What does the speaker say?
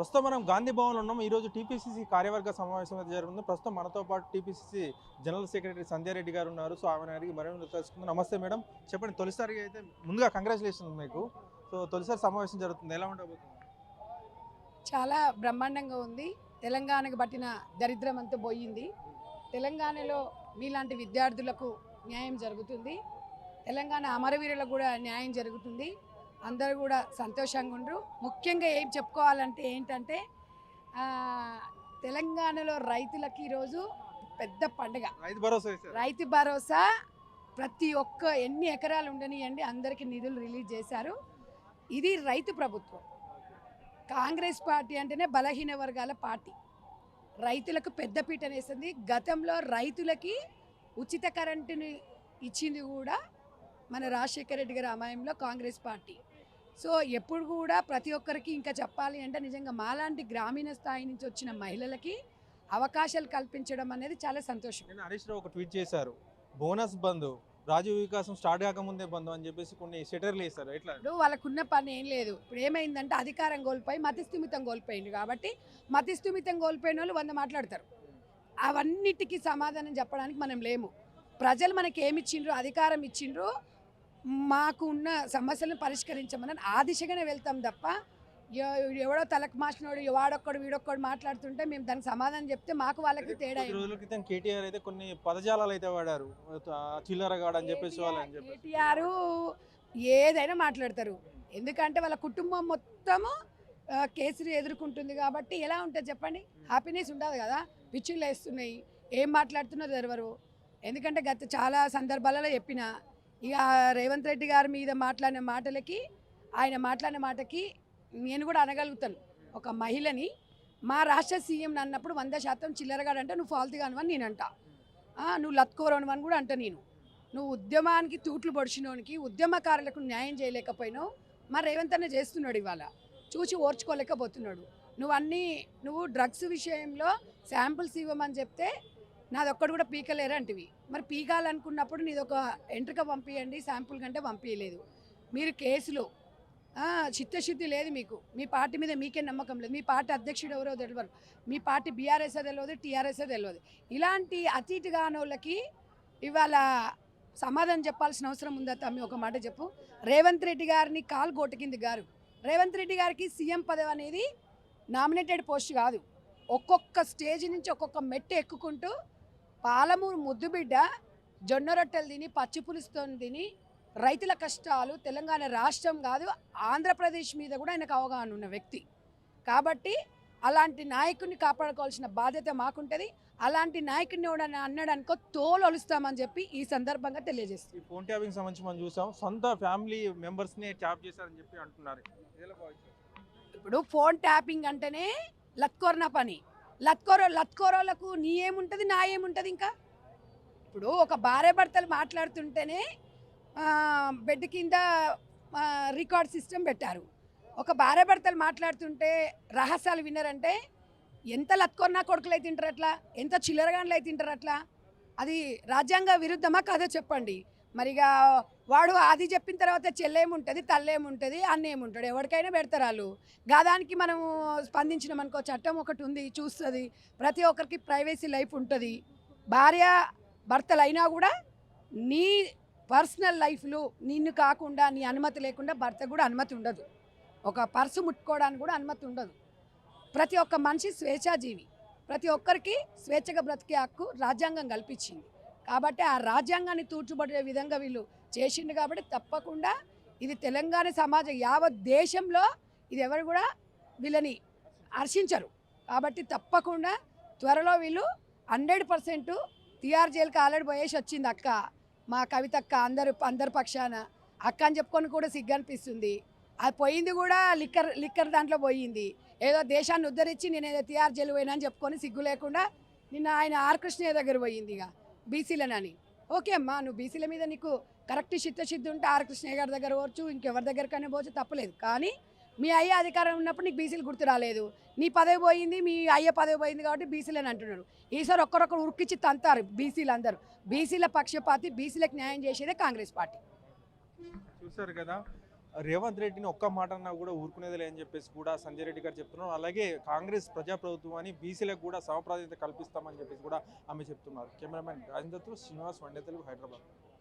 ప్రస్తుతం మనం గాంధీ భవన్లో ఉన్నాం. ఈరోజు టీపీసీసీ కార్యవర్గ సమావేశం అయితే జరుగుతుంది. ప్రస్తుతం మనతో పాటు టీపీసీసీ జనరల్ సెక్రటరీ సంధ్యారెడ్డి గారు ఉన్నారు. సో ఆమె అడిగి మరేమి తెలుసుకుందాం. నమస్తే మేడం. చెప్పండి తొలిసారిగా అయితే ముందుగా కంగ్రాచులేషన్ మీకు. సో తొలిసారి సమావేశం జరుగుతుంది. ఎలా ఉండబోతుంది? చాలా బ్రహ్మాండంగా ఉంది. తెలంగాణకు పట్టిన దరిద్రం అంతా పోయింది. తెలంగాణలో మీలాంటి విద్యార్థులకు న్యాయం జరుగుతుంది. తెలంగాణ అమరవీరులకు కూడా న్యాయం జరుగుతుంది. అందరూ కూడా సంతోషంగా ఉండరు. ముఖ్యంగా ఏం చెప్పుకోవాలంటే ఏంటంటే తెలంగాణలో రైతులకి ఈరోజు పెద్ద పండుగ. రైతు భరోసా రైతు భరోసా ప్రతి ఒక్క ఎన్ని ఎకరాలు ఉండనియండి అందరికీ నిధులు రిలీజ్ చేశారు. ఇది రైతు ప్రభుత్వం. కాంగ్రెస్ పార్టీ అంటేనే బలహీన వర్గాల పార్టీ. రైతులకు పెద్దపీట వేస్తుంది గతంలో రైతులకి ఉచిత కరెంటుని ఇచ్చింది కూడా మన రాజశేఖర రెడ్డి గారి అమాయంలో కాంగ్రెస్ పార్టీ. సో ఎప్పుడు కూడా ప్రతి ఒక్కరికి ఇంకా చెప్పాలి అంటే నిజంగా మాలాంటి గ్రామీణ స్థాయి నుంచి వచ్చిన మహిళలకి అవకాశాలు కల్పించడం అనేది చాలా సంతోషం. నేను హరీష్ రావు ఒక ట్వీట్ చేశారు. బోనస్ బంద్ రాజీవ్ వికాసం స్టార్ట్ కాకముందే బంద్ అని చెప్పేసి కొన్ని షెటర్లు వేస్తారు ఎట్లా? ఇప్పుడు వాళ్ళకున్న పని ఏం లేదు. ఇప్పుడు ఏమైందంటే అధికారం కోల్పోయి మతిస్థిమితం కోల్పోయింది కాబట్టి మతిస్థిమితం కోల్పోయిన వాళ్ళు వంద మాట్లాడతారు. అవన్నిటికీ సమాధానం చెప్పడానికి మనం లేము. ప్రజలు మనకి ఏమి ఇచ్చిండ్రు అధికారం ఇచ్చిండ్రు మాకు ఉన్న సమస్యలను పరిష్కరించమని ఆ దిశగానే వెళ్తాం తప్ప ఎవడో తలకు మాసినోడు వాడొక్కడు వీడొక్కడు మాట్లాడుతుంటే మేము దానికి సమాధానం చెప్తే మాకు వాళ్ళకి తేడా రోజుల క్రితం కేటీఆర్ అయితే కొన్ని పదజాలాలు అయితే వాడారు. చిల్లరగాడు అని చెప్పేసి కేటీఆర్ ఏదైనా మాట్లాడతారు. ఎందుకంటే వాళ్ళ కుటుంబం మొత్తము కేసరి ఎదుర్కొంటుంది కాబట్టి ఎలా ఉంటుంది చెప్పండి? హ్యాపీనెస్ ఉండదు కదా. పిచ్చులు వేస్తున్నాయి. ఏం మాట్లాడుతున్నదో తెరవరు ఎందుకంటే గత చాలా సందర్భాలలో చెప్పిన ఇక రేవంత్ రెడ్డి గారి మీద మాట్లాడిన మాటలకి ఆయన మాట్లాడిన మాటకి నేను కూడా అనగలుగుతాను. ఒక మహిళని మా రాష్ట్ర సీఎం అన్నప్పుడు వంద శాతం చిల్లరగాడంటే నువ్వు ఫాల్తుగా అనవని నేను అంట నువ్వు లత్కోరను అని కూడా అంట నేను. నువ్వు ఉద్యమానికి తూట్లు పొడిచినోనికి ఉద్యమకారులకు న్యాయం చేయలేకపోయినావు. మా రేవంత్ అన్న చేస్తున్నాడు ఇవాళ. చూసి ఓర్చుకోలేకపోతున్నాడు. నువ్వు అన్నీ నువ్వు డ్రగ్స్ విషయంలో శాంపుల్స్ ఇవ్వమని చెప్తే నాది ఒక్కడు కూడా పీకలేరు అంటివి. మరి పీకాలనుకున్నప్పుడు నీది ఒక ఎంట్రిక పంపించండి శాంపుల్ కంటే పంపించలేదు మీరు కేసులో చిత్తశుద్ధి లేదు మీకు. మీ పార్టీ మీద మీకే నమ్మకం లేదు. మీ పార్టీ అధ్యక్షుడు ఎవరో తెలియదు మీ పార్టీ బీఆర్ఎస్ తెలియదు టీఆర్ఎస్ తెలియదు ఇలాంటి అతీతిగా ఇటు కానోళ్ళకి ఇవాళ సమాధానం చెప్పాల్సిన అవసరం ఉందా తమ్మి? ఒక మాట చెప్పు. రేవంత్ రెడ్డి గారిని కాలు గోటకింది గారు. రేవంత్ రెడ్డి గారికి సీఎం పదవి అనేది నామినేటెడ్ పోస్ట్ కాదు. ఒక్కొక్క స్టేజ్ నుంచి ఒక్కొక్క మెట్టు ఎక్కుకుంటూ పాలమూరు ముద్దుబిడ్డ జొన్న రొట్టెలు తిని పచ్చి పులుసుతో తిని రైతుల కష్టాలు తెలంగాణ రాష్ట్రం కాదు ఆంధ్రప్రదేశ్ మీద కూడా ఆయనకు అవగాహన ఉన్న వ్యక్తి. కాబట్టి అలాంటి నాయకుడిని కాపాడుకోవాల్సిన బాధ్యత మాకుంటుంది. అలాంటి నాయకుడిని అన్నాడు అనుకో తోలు ఒలుస్తామని చెప్పి ఈ సందర్భంగా తెలియజేస్తుంది ఫోన్ ట్యాపింగ్ సంబంధించి మనం చూసాం. సొంత ఫ్యామిలీ మెంబర్స్ని ట్యాప్ చేశారని చెప్పి అంటున్నారు? ఇప్పుడు ఫోన్ ట్యాపింగ్ అంటేనే లత్కోరన పని. లత్కోర లత్కోరోలకు నీ ఏముంటుంది నా ఏముంటుంది ఇంకా? ఇప్పుడు ఒక భార్య భర్తలు మాట్లాడుతుంటేనే బెడ్ కింద రికార్డ్ సిస్టమ్ పెట్టారు. ఒక భార్య భర్తలు మాట్లాడుతుంటే రహస్యాలు విన్నారంటే ఎంత లత్కొన్నా కొడుకులు అయితే తింటారు అట్లా ఎంత చిల్లరగాండ్లు అయితే తింటారు అట్లా అది రాజ్యాంగ విరుద్ధమా కాదో చెప్పండి. మరిగా వాడు అది చెప్పిన తర్వాత చెల్లేముంటుంది తల్లేముంటుంది అన్నేముంటాడు. ఎవరికైనా పెడతారు వాళ్ళు. గాదానికి మనము స్పందించినాం అనుకో చట్టం ఒకటి ఉంది చూస్తుంది. ప్రతి ఒక్కరికి ప్రైవసీ లైఫ్ ఉంటుంది. భార్య భర్తలు అయినా కూడా నీ పర్సనల్ లైఫ్లో నిన్ను కాకుండా నీ అనుమతి లేకుండా భర్త కూడా అనుమతి ఉండదు. ఒక పర్సు ముట్టుకోవడానికి కూడా అనుమతి ఉండదు. ప్రతి ఒక్క మనిషి స్వేచ్ఛాజీవి. ప్రతి ఒక్కరికి స్వేచ్ఛగా బ్రతికే హక్కు రాజ్యాంగం కల్పించింది. కాబట్టి ఆ రాజ్యాంగాన్ని తూర్చుబడే విధంగా వీళ్ళు చేసిండు కాబట్టి తప్పకుండా ఇది తెలంగాణ సమాజం యావత్ దేశంలో ఇది ఎవరు కూడా వీళ్ళని హర్షించరు. కాబట్టి తప్పకుండా త్వరలో వీళ్ళు హండ్రెడ్ పర్సెంట్ టీఆర్ జైలుకి ఆల్రెడీ పోయేసి వచ్చింది అక్క మా కవితక్క అందరు అందరి పక్షాన. అక్క అని చెప్పుకొని కూడా సిగ్గు అనిపిస్తుంది. అది పోయింది కూడా లిక్కర్ లిక్కర్ దాంట్లో పోయింది. ఏదో దేశాన్ని ఉద్ధరించి నేను ఏదో టీఆర్ జైలు పోయినా అని చెప్పుకొని సిగ్గు లేకుండా నిన్న ఆయన ఆర్ దగ్గర పోయింది ఇక. బీసీలనని ఓకే అమ్మా నువ్వు బీసీల మీద నీకు కరెక్ట్ చిత్తశుద్ధి ఉంటే ఆర్ కృష్ణయ్య గారి దగ్గర పోవచ్చు ఇంకెవరి దగ్గరకైనా పోవచ్చు తప్పలేదు. కానీ మీ అయ్య అధికారం ఉన్నప్పుడు నీకు బీసీలు గుర్తు రాలేదు. నీ పదవి పోయింది మీ అయ్య పదవి పోయింది కాబట్టి బీసీలు అని అంటున్నారు. ఈసారి ఒక్కరొక్కరు ఉరికిచ్చి తంతారు బీసీలు అందరూ బీసీల పక్షపాతి బీసీలకు న్యాయం చేసేదే కాంగ్రెస్ పార్టీ. చూసారు కదా రేవంత్ రెడ్డిని ఒక్క మాట అన్నా కూడా ఊరుకునేది లేదని చెప్పేసి కూడా సంజయ్ రెడ్డి గారు చెప్తున్నారు. అలాగే కాంగ్రెస్ ప్రజాప్రభుత్వాన్ని బీసీలకు కూడా సమప్రాధాన్యత కల్పిస్తామని చెప్పేసి కూడా ఆమె చెప్తున్నారు. కెమెరామెన్ రాజేంద్రతో శ్రీనివాస్ వండే తెలుగు హైదరాబాద్.